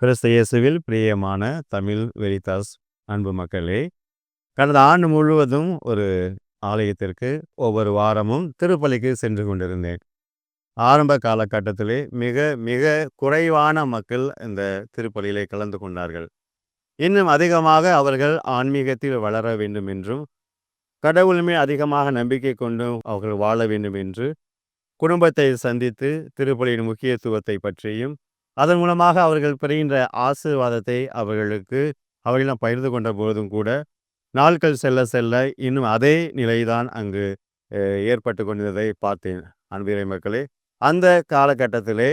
கிறிஸ்து இயேசுவில் பிரியமான தமிழ் வெரிதாஸ் அன்பு மக்களே கடந்த ஆண்டு முழுவதும் ஒரு ஆலயத்திற்கு ஒவ்வொரு வாரமும் திருப்பலிக்கு சென்று கொண்டிருந்தேன். ஆரம்ப காலகட்டத்திலே மிக மிக குறைவான மக்கள் இந்த திருப்பலியிலே கலந்து கொண்டார்கள். இன்னும் அதிகமாக அவர்கள் ஆன்மீகத்தில் வளர வேண்டும் என்றும் கடவுளுமே அதிகமாக நம்பிக்கை கொண்டும் அவர்கள் வாழ வேண்டும் என்று குடும்பத்தை சந்தித்து திருப்பலியின் முக்கியத்துவத்தை பற்றியும் அதன் மூலமாக அவர்கள் பெறுகின்ற ஆசீர்வாதத்தை அவர்களுக்கு அவர்களிடம் பகிர்ந்து கொண்ட போதும் கூட நாட்கள் செல்ல செல்ல இன்னும் அதே நிலைதான் அங்கு ஏற்பட்டு கொண்டிருந்ததை பார்த்தேன். அன்பிறை மக்களே அந்த காலகட்டத்திலே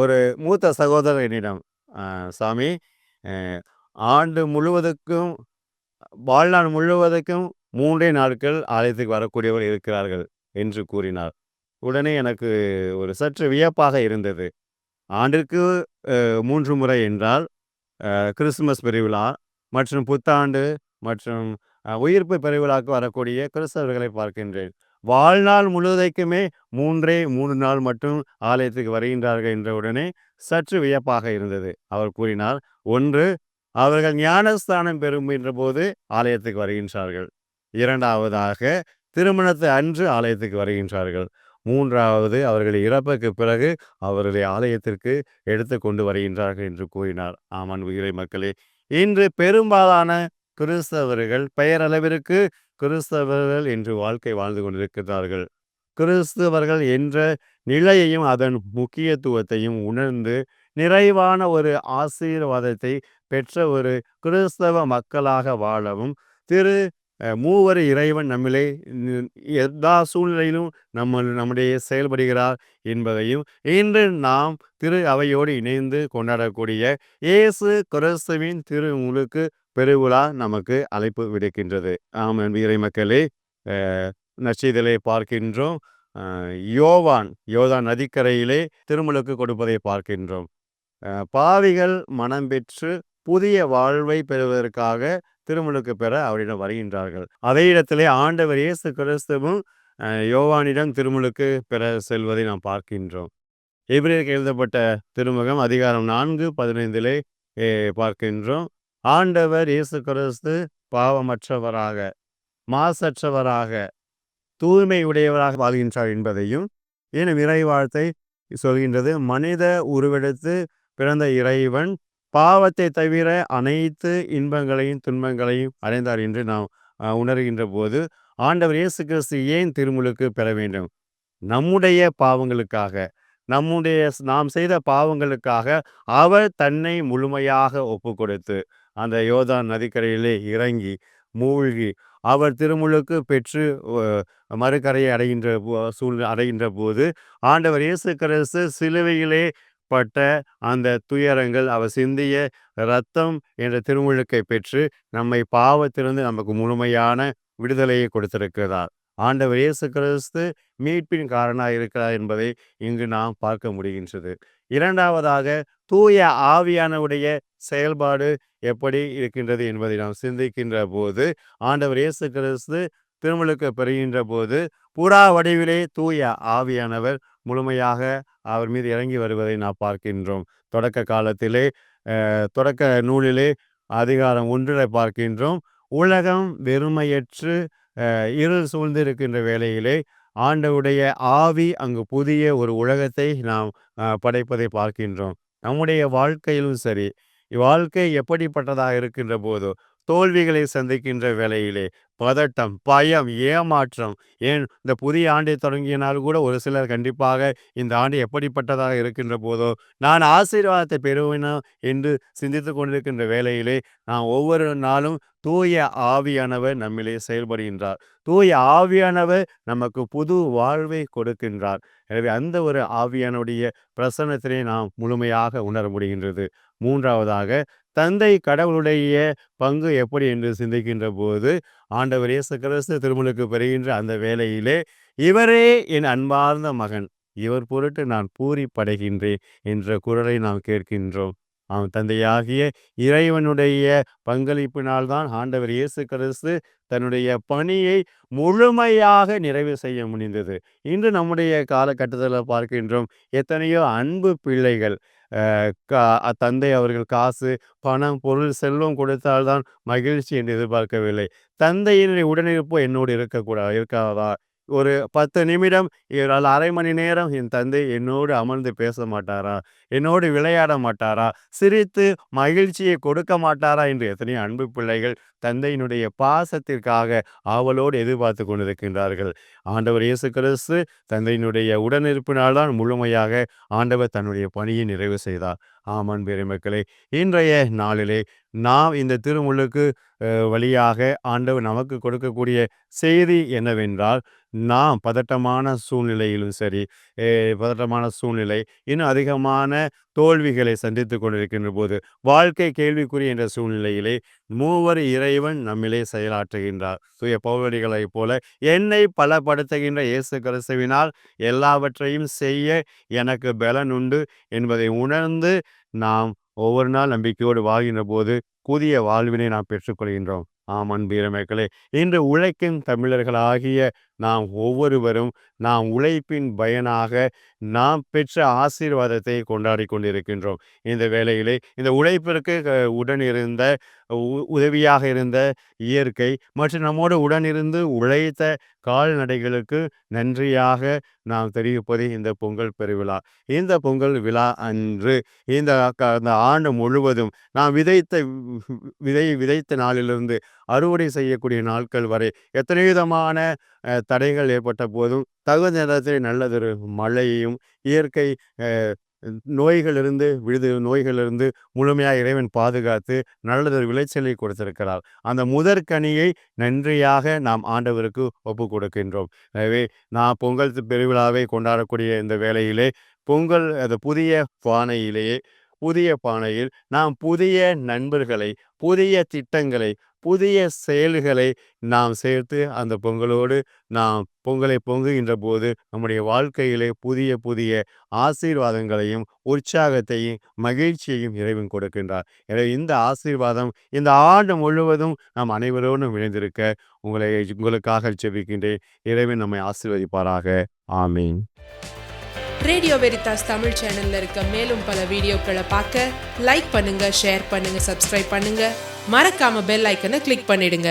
ஒரு மூத்த சகோதரர் என்னிடம் சாமி ஆண்டு முழுவதுக்கும் வாழ்நாள் முழுவதுக்கும் மூன்றே நாட்கள் ஆலயத்துக்கு வரக்கூடியவர் இருக்கிறார்கள் என்று கூறினார். உடனே எனக்கு ஒரு சற்று வியப்பாக இருந்தது. ஆண்டிற்கு மூன்று முறை என்றால் கிறிஸ்துமஸ் பெருவிழா மற்றும் புத்தாண்டு மற்றும் உயிர்ப்பு பெருவிழாக்கு வரக்கூடிய கிறிஸ்தவர்களை பார்க்கின்றேன். வாழ்நாள் முழுவதைக்குமே மூன்றே மூன்று நாள் மட்டும் ஆலயத்துக்கு வருகின்றார்கள் என்ற உடனே சற்று வியப்பாக இருந்தது. அவர் கூறினார் ஒன்று அவர்கள் ஞானஸ்தானம் பெறுகின்ற போது ஆலயத்துக்கு வருகின்றார்கள். இரண்டாவதாக திருமணத்தை அன்று ஆலயத்துக்கு வருகின்றார்கள். மூன்றாவது அவர்கள் இறப்புக்கு பிறகு அவர்களை ஆலயத்திற்கு எடுத்து கொண்டு வருகின்றார்கள் என்று கூறினார். ஆமான் உயிரை மக்களே இன்று பெரும்பாலான கிறிஸ்தவர்கள் பெயரளவிற்கு கிறிஸ்தவர்கள் என்று வாழ்க்கை வாழ்ந்து கொண்டிருக்கிறார்கள். கிறிஸ்தவர்கள் என்ற நிலையையும் அதன் முக்கியத்துவத்தையும் உணர்ந்து நிறைவான ஒரு ஆசீர்வாதத்தை பெற்ற ஒரு கிறிஸ்தவ மக்களாக வாழவும் திரு. மூவர் இறைவன் நம்மிலே எல்லா சூழ்நிலையிலும் நம்ம நம்முடைய செயல்படுகிறார் என்பதையும் இன்று நாம் திரு அவையோடு இணைந்து கொண்டாடக்கூடிய இயேசு கிறிஸ்துவின் திருமுழுக்கு பெருவிழா நமக்கு அழைப்பு விடுக்கின்றது. ஆம் இறை மக்களே அஹ், பார்க்கின்றோம். யோவான் யோதான் நதிக்கரையிலே திருமுழுக்கு கொடுப்பதை பார்க்கின்றோம். பாவிகள் மனம் பெற்று புதிய வாழ்வை பெறுவதற்காக திருமுழுக்கு பெற அவரிடம் வருகின்றார்கள். அதே இடத்திலே ஆண்டவர் இயேசு கிறிஸ்துவும் யோவானிடம் திருமுழுக்கு பெற செல்வதை நாம் பார்க்கின்றோம். எபிரேயருக்கு எழுதப்பட்ட திருமுகம் அதிகாரம் நான்கு பதினைந்திலே பார்க்கின்றோம். ஆண்டவர் இயேசு கிறிஸ்து பாவமற்றவராக மாசற்றவராக தூய்மை உடையவராக வாழ்கின்றார் என்பதையும் எனும் இறைவாழ்த்தை சொல்கின்றது. மனித உருவெடுத்து பிறந்த இறைவன் பாவத்தை தவிர அனைத்து இன்பங்களையும் துன்பங்களையும் அடைந்தார் என்று நாம் உணர்கின்ற போது ஆண்டவர் இயேசு கிறிஸ்து ஏன் திருமுழுக்கு பெற வேண்டும்? நம்முடைய பாவங்களுக்காக நம்முடைய நாம் செய்த பாவங்களுக்காக அவர் தன்னை முழுமையாக ஒப்பு கொடுத்து அந்த யோதான் நதிக்கரையிலே இறங்கி மூழ்கி அவர் திருமுழுக்கு பெற்று மறுகரையை அடைகின்ற போ- சூழ் அடைகின்ற போது ஆண்டவர் இயேசு கிறிஸ்து சிலுவையிலே பட்ட அந்த துயரங்கள் அவர் சிந்திய இரத்தம் என்ற திருமுழுக்கை பெற்று நம்மை பாவத்திலிருந்து நமக்கு முழுமையான விடுதலையை கொடுத்திருக்கிறார். ஆண்டவர் இயேசு கிறிஸ்து மீட்பின் காரணமாக இருக்கிறார் என்பதை இங்கு நாம் பார்க்க முடிகின்றது. இரண்டாவதாக தூய ஆவியானவுடைய செயல்பாடு எப்படி இருக்கின்றது என்பதை நாம் சிந்திக்கின்ற போது ஆண்டவர் இயேசு கிறிஸ்து திருமுழுக்கு பெறுகின்ற போது புறா வடிவிலே தூய ஆவியானவர் முழுமையாக அவர் மீது இறங்கி வருவதை நாம் பார்க்கின்றோம். தொடக்க காலத்திலே தொடக்க நூலிலே அதிகாரம் ஒன்றில் பார்க்கின்றோம். உலகம் வெறுமையற்று இருள் சூழ்ந்திருக்கின்ற வேளையிலே ஆண்டவுடைய ஆவி அங்கு புதிய ஒரு உலகத்தை நாம் படைப்பதை பார்க்கின்றோம். நம்முடைய வாழ்க்கையிலும் சரி வாழ்க்கை எப்படிப்பட்டதாக இருக்கின்ற போதோ தோல்விகளை சந்திக்கின்ற வேலையிலே பதட்டம் பயம் ஏமாற்றம் ஏன் இந்த புதிய ஆண்டை தொடங்கினால் கூட ஒரு சிலர் கண்டிப்பாக இந்த ஆண்டு எப்படிப்பட்டதாக இருக்கின்ற போதோ நான் ஆசீர்வாதத்தை பெறுவேனா என்று சிந்தித்து கொண்டிருக்கின்ற வேலையிலே நாம் ஒவ்வொரு நாளும் தூய ஆவியானவர் நம்மிலே செயல்படுகின்றார். தூய ஆவியானவர் நமக்கு புது வாழ்வை கொடுக்கின்றார். எனவே அந்த ஒரு ஆவியானுடைய பிரசன்னத்திலே நாம் முழுமையாக உணர முடிகின்றது. மூன்றாவதாக தந்தை கடவுளுடைய பங்கு எப்படி என்று சிந்திக்கின்ற போது ஆண்டவர் இயேசு கிறிஸ்து திருமலுக்கு பெறுகின்ற அந்த வேலையிலே இவரே என் அன்பார்ந்த மகன் இவர் பொருட்டு நான் பூரி படைகின்றேன் என்ற குரலை நாம் கேட்கின்றோம். அவன் தந்தையாகிய இறைவனுடைய பங்களிப்பினால் தான் ஆண்டவர் இயேசு கிறிஸ்து தன்னுடைய பணியை முழுமையாக நிறைவு செய்ய முடிந்தது. இன்று நம்முடைய காலகட்டத்தில் பார்க்கின்றோம் எத்தனையோ அன்பு பிள்ளைகள் தந்தை அவர்கள் காசு பணம் பொருள் செல்வம் கொடுத்தால்தான் மகிழ்ச்சி என்று எதிர்பார்க்கவில்லை. தந்தையினுடைய உடனிருப்பு என்னோடு இருக்கக்கூடாது இருக்காதா? ஒரு பத்து நிமிடம் இவரால் அரை மணி நேரம் என் தந்தை என்னோடு அமர்ந்து பேச மாட்டாரா? என்னோடு விளையாட மாட்டாரா? சிரித்து மகிழ்ச்சியை கொடுக்க மாட்டாரா? என்று எத்தனையோ அன்பு பிள்ளைகள் தந்தையினுடைய பாசத்திற்காக ஆவலோடு எதிர்பார்த்து கொண்டிருக்கின்றார்கள். ஆண்டவர் இயேசு கிறிஸ்து தந்தையினுடைய உடனிருப்பினால்தான் முழுமையாக ஆண்டவர் தன்னுடைய பணியை நிறைவு செய்தார். ஆமன் பெருமக்களே. இன்றைய நாளிலே நாம் இந்த திருமுழுக்கு வழியாக ஆண்டவர் நமக்கு கொடுக்கக்கூடிய செய்தி என்னவென்றால் நாம் பதட்டமான சூழ்நிலையிலும் சரி பதட்டமான சூழ்நிலை இன்னும் அதிகமான தோல்விகளை சந்தித்து கொண்டிருக்கின்ற போது வாழ்க்கை கேள்விக்குறி என்ற சூழ்நிலையிலே மூவர் இறைவன் நம்மிலே செயலாற்றுகின்றார். சுய பௌவடிகளைப் போல என்னை பலப்படுத்துகின்ற இயேசு கிறிஸ்துவினால் எல்லாவற்றையும் செய்ய எனக்கு பலன் உண்டு என்பதை உணர்ந்து நாம் ஒவ்வொரு நாள் நம்பிக்கையோடு வாழ்கின்ற போது புதிய வாழ்வினை நாம் பெற்றுக்கொள்கின்றோம். ஆமன் வீரமக்களே இன்று உழைக்கும் தமிழர்களாகிய நாம் ஒவ்வொருவரும் நாம் உழைப்பின் பயனாக நாம் பெற்ற ஆசீர்வாதத்தை கொண்டாடி கொண்டிருக்கின்றோம். இந்த வேளையிலே இந்த உழைப்பிற்கு உடனிருந்த உதவியாக இருந்த இயற்கை மற்றும் நம்மோடு உடனிருந்து உழைத்த கால்நடைகளுக்கு நன்றியாக நாம் தெரிவிப்பது இந்த பொங்கல் பெருவிழா. இந்த பொங்கல் விழா அன்று இந்த அந்த ஆண்டு முழுவதும் நாம் விதைத்த விதை விதைத்த நாளிலிருந்து அறுவடை செய்யக்கூடிய நாட்கள் வரை எத்தனை விதமான தடைகள் ஏற்பட்ட போதும் தகுந்த நேரத்தில் நல்லதொரு மழையையும் இயற்கை நோய்களிலிருந்து விழுது நோய்களிலிருந்து முழுமையாக இறைவன் பாதுகாத்து நல்லதொரு விளைச்சலை கொடுத்திருக்கிறார். அந்த முதற்கனியை நன்றியாக நாம் ஆண்டவருக்கு ஒப்பு கொடுக்கின்றோம் எனவே நான் பொங்கல் பெருவிழாவை கொண்டாடக்கூடிய இந்த வேளையிலே பொங்கல் அது புதிய பானையிலேயே புதிய பானையில் நாம் புதிய நண்பர்களை புதிய திட்டங்களை புதிய செயல்களை நாம் சேர்த்து அந்த பொங்கலோடு நாம் பொங்கலை பொங்குகின்ற போது நம்முடைய வாழ்க்கையிலே புதிய புதிய ஆசீர்வாதங்களையும் உற்சாகத்தையும் மகிழ்ச்சியையும் இறைவன் கொடுக்கின்றார். எனவே இந்த ஆசீர்வாதம் இந்த ஆண்டு முழுவதும் நாம் அனைவரோடும் இணைந்திருக்க உங்களை உங்களுக்காக செபிக்கின்றேன் இறைவன் நம்மை ஆசீர்வதிப்பாராக. ஆமீன். ரேடியோ வெரிதாஸ் தமிழ் சேனல்ல இருக்க மேலும் பல வீடியோக்களை பார்க்க லைக் பண்ணுங்க ஷேர் பண்ணுங்க சப்ஸ்கிரைப் பண்ணுங்க. மறக்காம பெல் ஐக்கனை கிளிக் பண்ணிடுங்க.